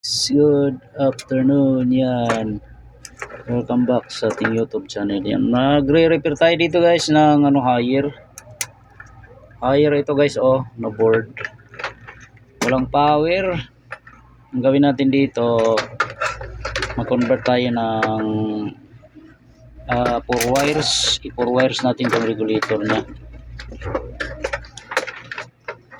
Good afternoon yan. Welcome back sa ating YouTube channel yan. Nagre-repair tayo dito guys ng ano hire. Hire ito guys oh, na board. Walang power. Ang gawin natin dito, mag-convert tayo ng uh, four wires. I-four wires natin itong regulator niya.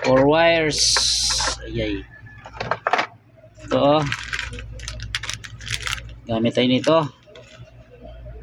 Four wires. Ayay. Ito oh. Gamit tayo nito.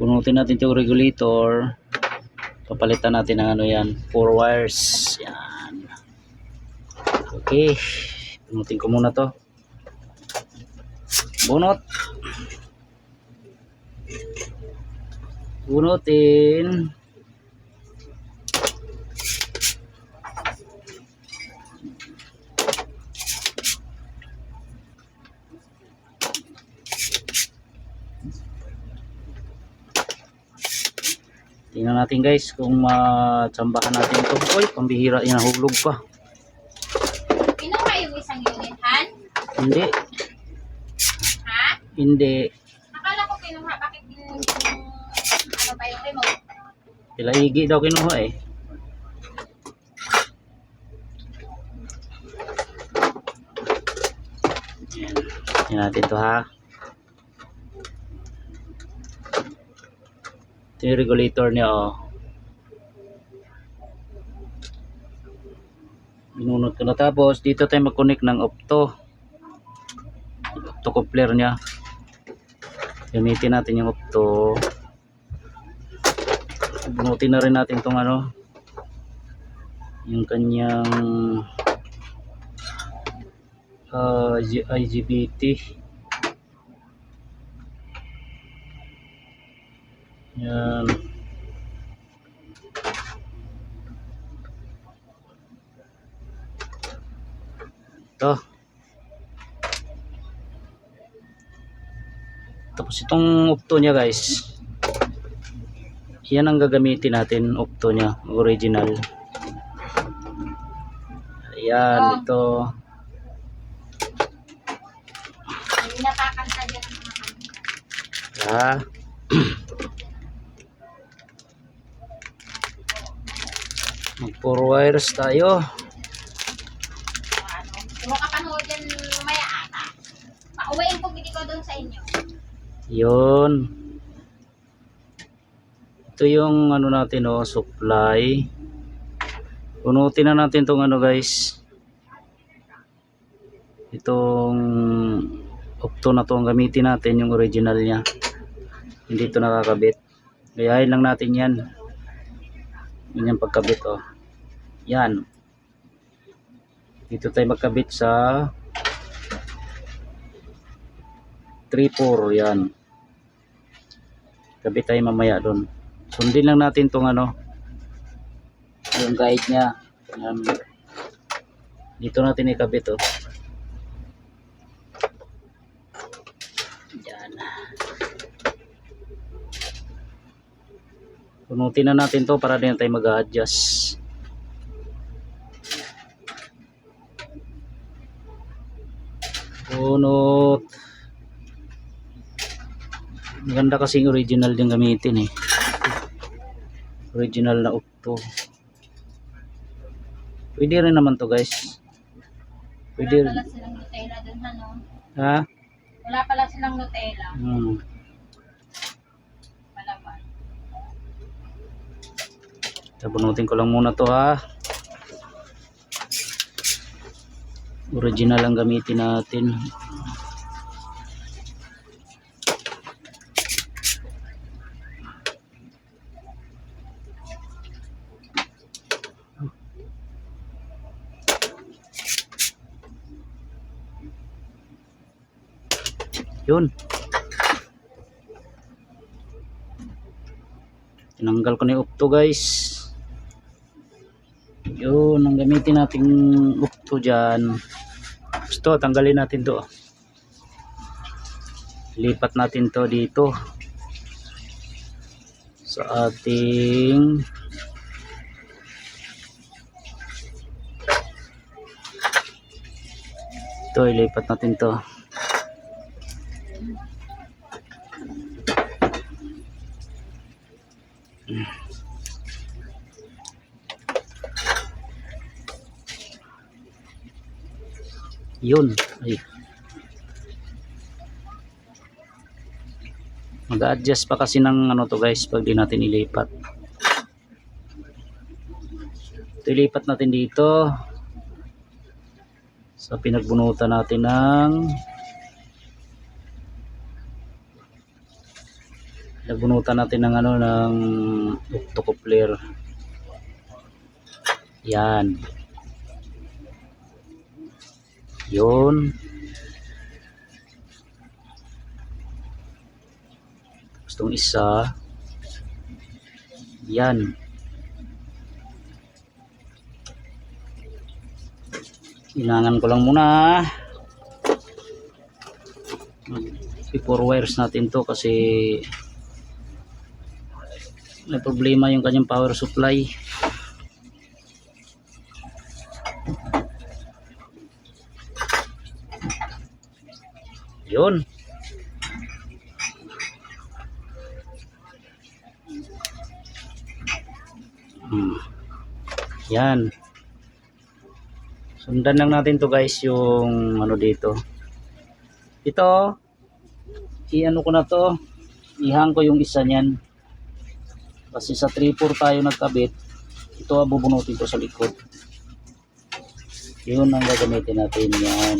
Punutin natin itong regulator. Papalitan natin ng ano yan. Four wires. Yan. Okay. Punutin ko muna to. Bunot. Bunutin. Tingnan natin guys kung matsambahan natin ito. Uy, pambihira yan. Hulog pa. Kinuha yung isang unit, Han? Hindi. Ha? Hindi. Akala ko kinuha. Bakit yung, ano pa yung remote? Pilaigi daw kinuha eh. Yan. Yan natin to ha. Ito yung regulator niya oh. Binunot ko na tapos dito tayo mag-connect ng opto. Opto coupler niya. Gamitin natin yung opto. Bunutin na rin natin tong ano yung kanyang uh, G- IGBT yan. Ito. Tapos itong opto niya guys. Yan ang gagamitin natin opto niya original. Ayan ito. Hindi napakanta dyan ang mga kanta. ha mag four wires tayo. Ko hindi ko doon sa inyo. yun. Ito yung ano natin oh supply. Punutin na natin tong ano guys. Itong opto na to ang gamitin natin yung original niya. Hindi to nakakabit. Gayahin lang natin yan yun yung pagkabit oh. Yan. Dito tayo magkabit sa 3-4 yan. Kabit tayo mamaya doon sundin lang natin tong ano yung guide niya. Yan. dito natin ikabit oh punutin na natin to para din tayo mag-adjust punot maganda kasing original din gamitin eh. Original na ukto. Pwede rin naman to guys. Pwede Wala pala silang Nutella doon, ano? ha? Wala pala silang Nutella. hmm. Wala pa. Tabunutin ko lang muna to ha. Original ang gamitin natin. Yun. Tinanggal ko na yung opto guys. Yun, ang gamitin nating opto dyan. Gusto, tanggalin natin to. Lipat natin to dito. Sa ating ito ilipat natin to Yun. Ay. Mag-adjust pa kasi ng ano to guys pag di natin ilipat. Ito ilipat natin dito. Sa pinagbunutan natin ng Pinagbunutan natin ng ano ng octocoupler. Yan. Yun. Tapos isa. Yan. Ilangan ko lang muna. Before wires natin to kasi may problema yung kanyang power supply. Yun. Hmm. Yan. Sundan lang natin to guys yung ano dito. Ito, i-ano ko na to, ihang ko yung isa niyan. Kasi sa 3-4 tayo nagkabit, ito bubunutin ko sa likod. Yun ang gagamitin natin yan.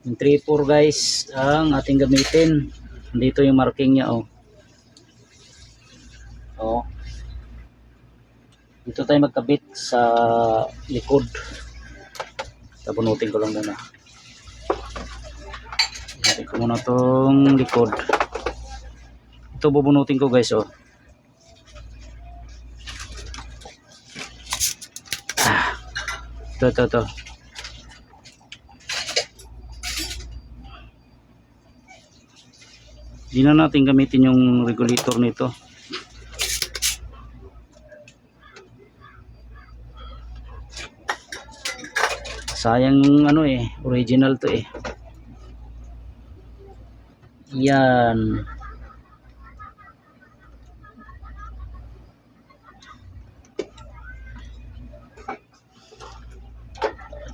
Yung 3-4 guys ang ating gamitin. Dito yung marking niya oh. Oh. Dito tayo magkabit sa likod. Tabunutin ko lang muna. Bunutin ko muna tong likod. Ito bubunutin ko guys oh. Ah. Ito, ito, ito. Hindi na natin gamitin yung regulator nito. Sayang yung ano eh, original to eh. Yan.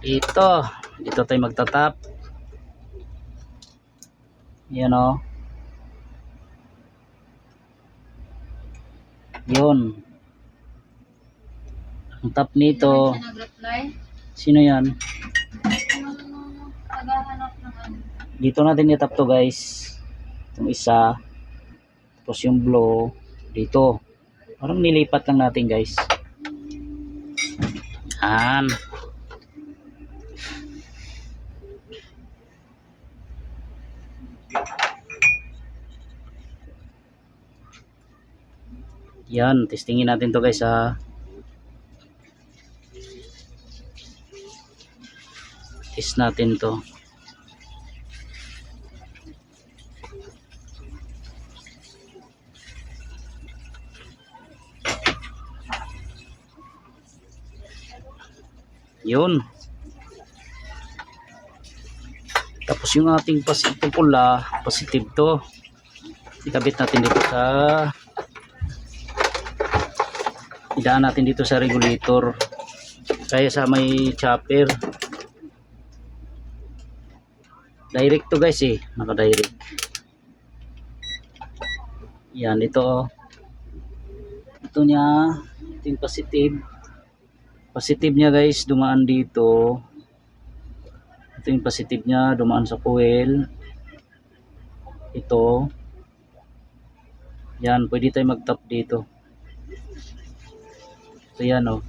Dito, dito tayo magtatap. Yan o. Yun. Ang tap nito, sino yan? Dito natin itap to guys. Itong isa. Tapos yung blow. Dito. Parang nilipat lang natin guys. Yan. Yan, testingin natin to guys ha. Test natin to. Yun. Tapos yung ating positive pula, positive to. Ikabit natin dito sa idaan natin dito sa regulator. Kaya sa may chopper. Direct to guys eh, naka-direct. Yan ito oh. Ito niya, ito yung positive. Positive niya guys. Dumaan dito. Ito yung positive niya. Dumaan sa coil ito. Yan pwede tayo mag tap dito so yan oh.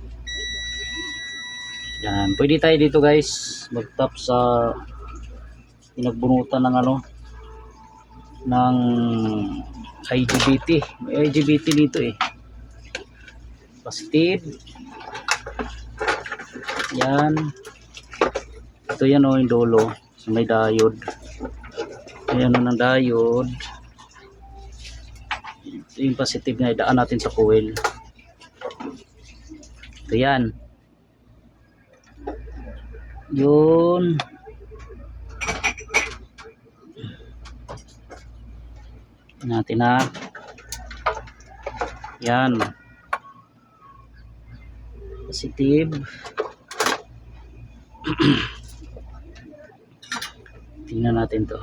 yan pwede tayo dito guys mag tap sa pinagbunutan ng ano ng IGBT may IGBT dito eh positive yan. Ito yan o, yung dulo. So, may diode. Ayan o ng diode. Ito yung positive na idaan natin sa coil. Ito yan. Yun. natin na yan. Positive. Tingnan natin to.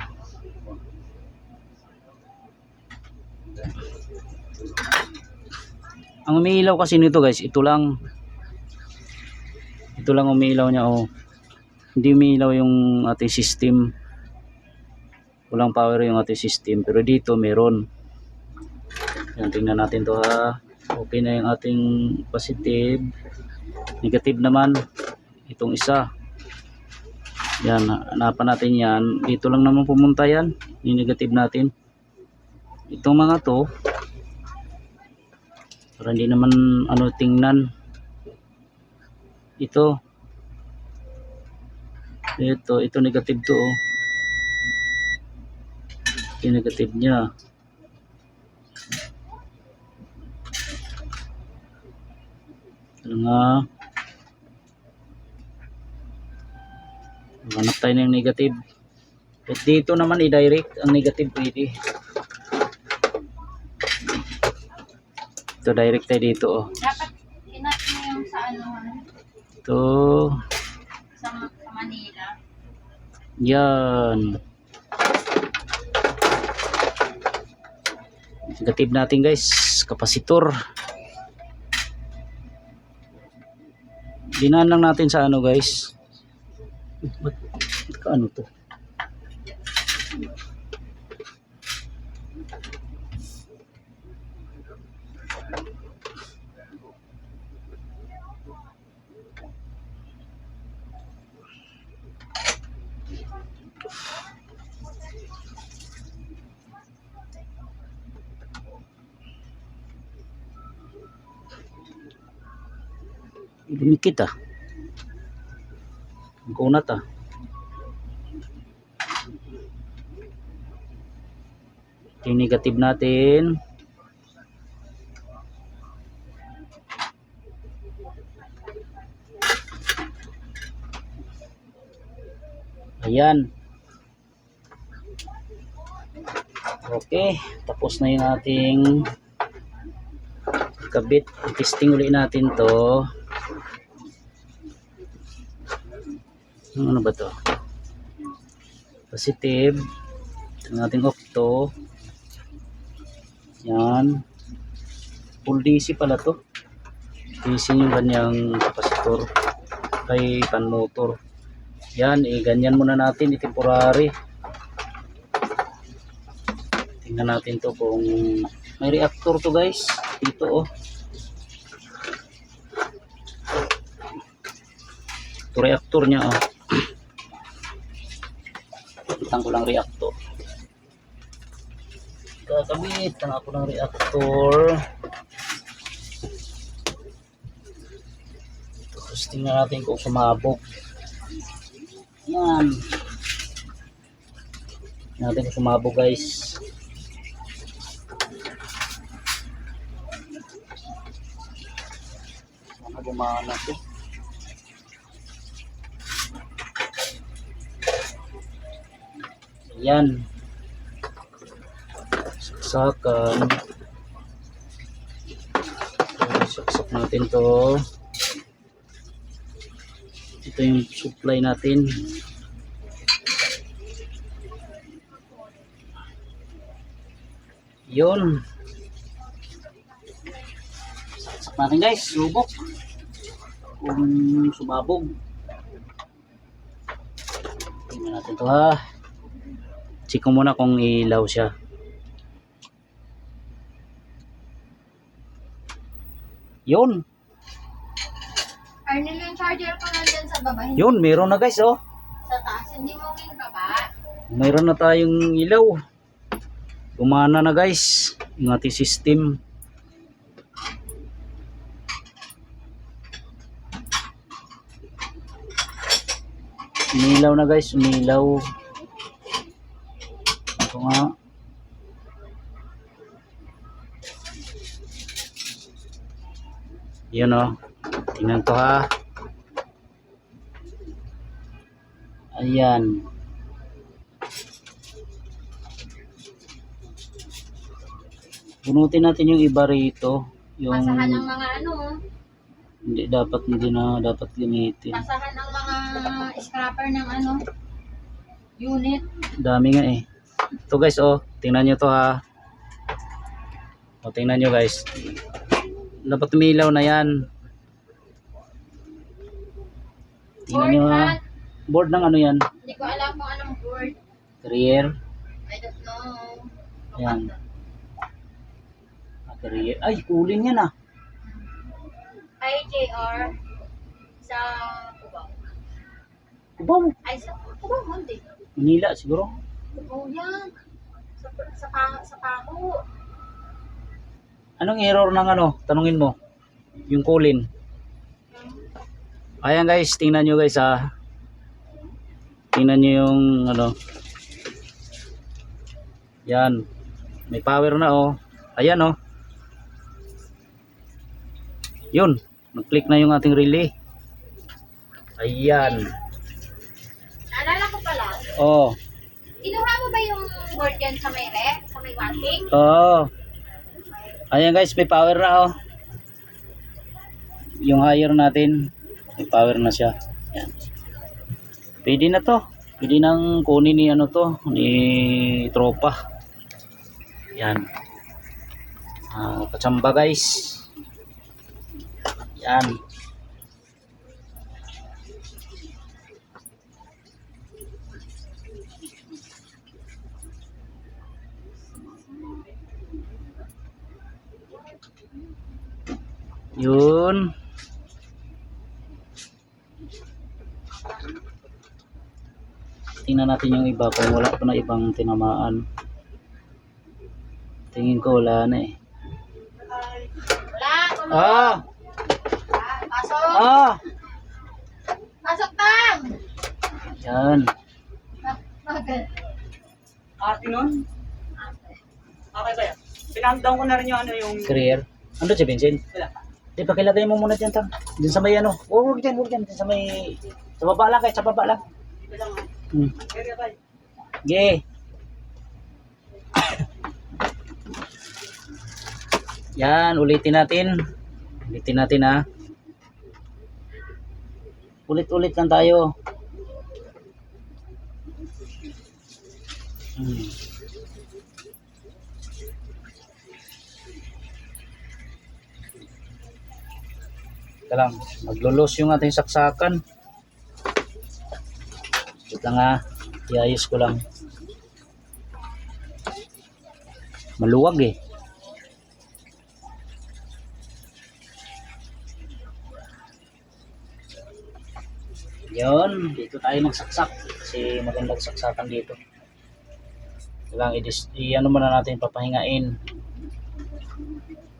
Ang umiilaw kasi nito guys ito lang ito lang umiilaw niya oh. Hindi umiilaw yung ating system. Walang power yung ating system pero dito meron. Yan tingnan natin to ha. Okay na yung ating positive. Negative naman itong isa. Yan hanapan natin yan. Dito lang naman pumunta yan yung negative natin. Itong mga to para hindi naman ano tingnan ito. Ito ito negative to oh. Yung negative niya. Ano nga? Hanap tayo ng negative. At dito naman i-direct ang negative pwede. Ito direct tayo dito oh. Dapat inat mo yung sa ano, ito sa, sa Manila. Yan. Negative natin guys, kapasitor. Dinaan lang natin sa ano guys. Ba't, ano to? Dumikit ah. Ang kunat ah. Yung negative natin. Ayan. Okay, tapos na yung ating kabit. Testing ulit natin to. Ano ba to? Positive. Ang ating octo. Yan. Full DC pala to. DC yung kanyang kapasitor. Kay pan motor. Yan, eh, ganyan muna natin, i temporary. Tingnan natin to kung may reactor to guys. Dito oh. Ito reactor niya oh. Kitang ko lang reactor. Kakabit lang ako ng reactor. Tapos tingnan natin kung sumabog. Yan. Natin kung sumabog guys. Sana gumana to. Yan. Saksakan. Saksak natin to. Ito yung supply natin. Yun. Saksak natin guys. Subok. Kung sumabog. Tingnan natin to ha. Check ko muna kung ilaw siya. Yun. Arnel, yung charger ko nandyan sa baba. Hindi Yun, meron na guys oh. sa taas. Hindi mo baba. Mayroon na tayong ilaw. Gumana na guys. Yung ating system. Umilaw na guys. Umilaw. Ito nga. Yun o. Tingnan to ha. Ayan. Bunutin natin yung iba rito. Yung Pasahan ng mga ano, hindi dapat hindi na dapat gamitin. pasahan ng mga scrapper ng ano, unit. Dami nga eh. Ito guys, oh. Tingnan nyo to ha. O, tingnan nyo guys. Dapat umilaw na yan. Tingnan Board nyo ha. Board ng ano yan? Hindi ko alam kung anong board. Career. I don't know. Yan. Ah, Career. Ay, cooling yan ah. IJR sa Cubao. Kubaw. Ay, sa Cubao, hindi. Manila siguro. Cubao yan. Sa, sa, sa Paho. Anong error ng ano? Tanungin mo. Yung cooling. Ayan guys, tingnan nyo guys ah. Tingnan nyo yung ano. Yan. May power na oh. Ayan oh. Yun. Nag-click na yung ating relay. Ayan. Naalala ko pala, Oh. Kinuha mo ba yung board yan sa may rep? Sa may washing? Oh. Ayan guys, may power na oh. Yung higher natin, may power na siya. Ayan. Pwede na to. Pwede nang kunin ni ano to, ni tropa. Yan. Ah, kachamba guys. Yan. Yun. Tingnan natin yung iba kung wala pa na ibang tinamaan. Tingin ko wala na eh. Wala. Ah! Ah, Pasok! Ah! Pasok tang! Yan. Ate nun? Okay ba yan? Pinakdown ko na rin yung ano yung... Career. Ano si Vincent? Wala. Di pa kilagay mo muna dyan tang. Dyan sa may ano. Huwag huwag dyan, huwag dyan. Dyan sa may... Sa baba lang kahit sa baba lang. Hmm. Ba? Ge. Yan, ulitin natin. Ulitin natin ha. Ulit-ulit lang tayo. Hmm. Teka lang, maglulos yung ating saksakan. Wait lang. Iayos ko lang. Maluwag eh. Yun, dito tayo magsaksak kasi magandang saksakan dito. Kailangan i-ano muna natin papahingain.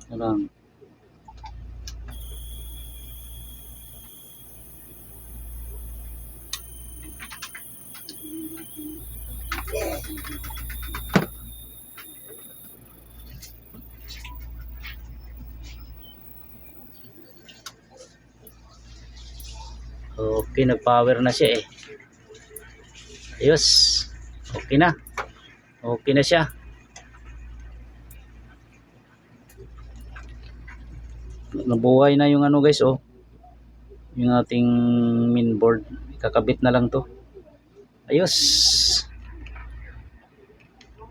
Ano Okay, nag-power na siya eh. Ayos. Okay na. Okay na siya. Nabuhay na yung ano guys oh. Yung ating main board. Kakabit na lang to. Ayos.